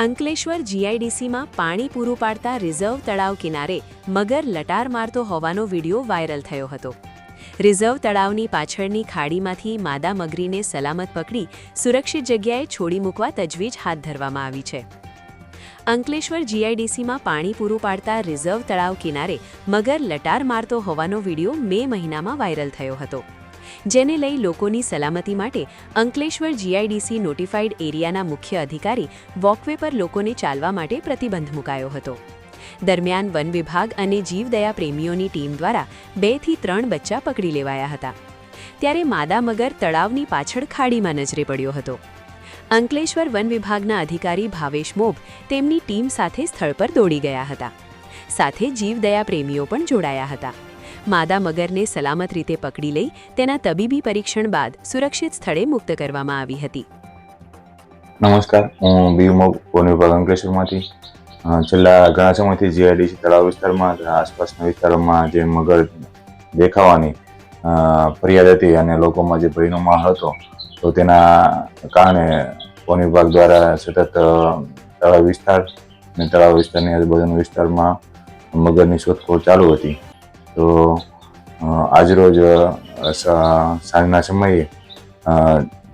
અંકલેશ્વર જીઆઈડીસીમાં પાણી પૂરું પાડતા રિઝર્વ તળાવ કિનારે મગર લટાર મારતો હોવાનો વીડિયો વાયરલ થયો હતો. રિઝર્વ તળાવની પાછળની ખાડીમાંથી માદા મગરીને સલામત પકડી સુરક્ષિત જગ્યાએ છોડી મૂકવા તજવીજ હાથ ધરવામાં આવી છે. અંકલેશ્વર જીઆઈડીસીમાં પાણી પૂરું પાડતા રિઝર્વ તળાવ કિનારે મગર લટાર મારતો હોવાનો વીડિયો મે મહિનામાં વાયરલ થયો હતો. જેને લઈ લોકોની સલામતી માટે અંકલેશ્વર જીઆઈડીસી નોટિફાઈડ એરિયાના મુખ્ય અધિકારી વોકવે પર લોકોને ચાલવા માટે પ્રતિબંધ મુકાયો હતો. દરમિયાન વન વિભાગ અને જીવદયા પ્રેમીઓની ટીમ દ્વારા બેથી ત્રણ બચ્ચા પકડી લેવાયા હતા. ત્યારે માદા મગર તળાવની પાછળ ખાડીમાં નજરે પડ્યો હતો. અંકલેશ્વર વન વિભાગના અધિકારી ભાવેશ મોભ તેમની ટીમ સાથે સ્થળ પર દોડી ગયા હતા. સાથે જીવદયા પ્રેમીઓ પણ જોડાયા હતા. માદા મગરને સલામત રીતે પકડી લઈ તેના તબીબી પરીક્ષણ બાદ સુરક્ષિત સ્થળે મુક્ત કરવામાં આવી હતી. નમસ્કાર, હું બીમો વન અંકલેશ્વરમાંથી. છેલ્લા ઘણા સમયથી જીઆઈડીસી તળાવ વિસ્તારમાં આસપાસના વિસ્તારોમાં જે મગર દેખાવાની ફરિયાદ હતી અને લોકોમાં જે ભયનો માહોલ હતો, તો તેના કારણે વન વિભાગ દ્વારા સતત તળાવ વિસ્તાર અને તળાવ વિસ્તારની આજુબાજુના વિસ્તારમાં મગરની શોધખોળ ચાલુ હતી. તો આજરોજ સાંજના સમયે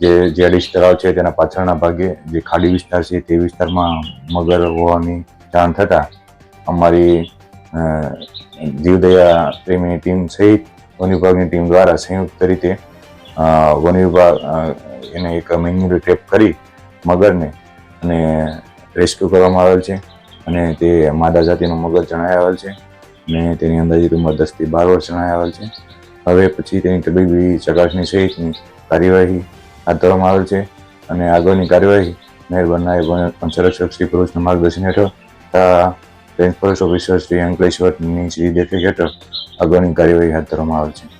જે જે અડીશ તળાવ છે તેના પાછળના ભાગે જે ખાડી વિસ્તાર છે તે વિસ્તારમાં મગર હોવાની જાણ થતાં અમારી જીવદયા પ્રેમીની ટીમ સહિત વન વિભાગની ટીમ દ્વારા સંયુક્ત રીતે વન વિભાગ એને એક મેન્યુઅલ ટેપ કરી મગરને અને રેસ્ક્યુ કરવામાં આવેલ છે અને તે માદા જાતિનો મગર જણાઈ આવેલ છે. અને તેની અંદાજિત ઉંમર દસથી બાર વર્ષ આવેલ છે. હવે પછી તેની તબીબી ચકાસણી સહિતની કાર્યવાહી હાથ ધરવામાં આવેલ છે અને આગળની કાર્યવાહી મહેરબાન નાયબ સંરક્ષક શ્રી પુરુષના માર્ગદર્શન હેઠળ તથા રેન્જ ઓફિસર શ્રી અંકલેશ્વરની શ્રી દેખરેખ હેઠળ આગળની કાર્યવાહી હાથ ધરવામાં આવેલ છે.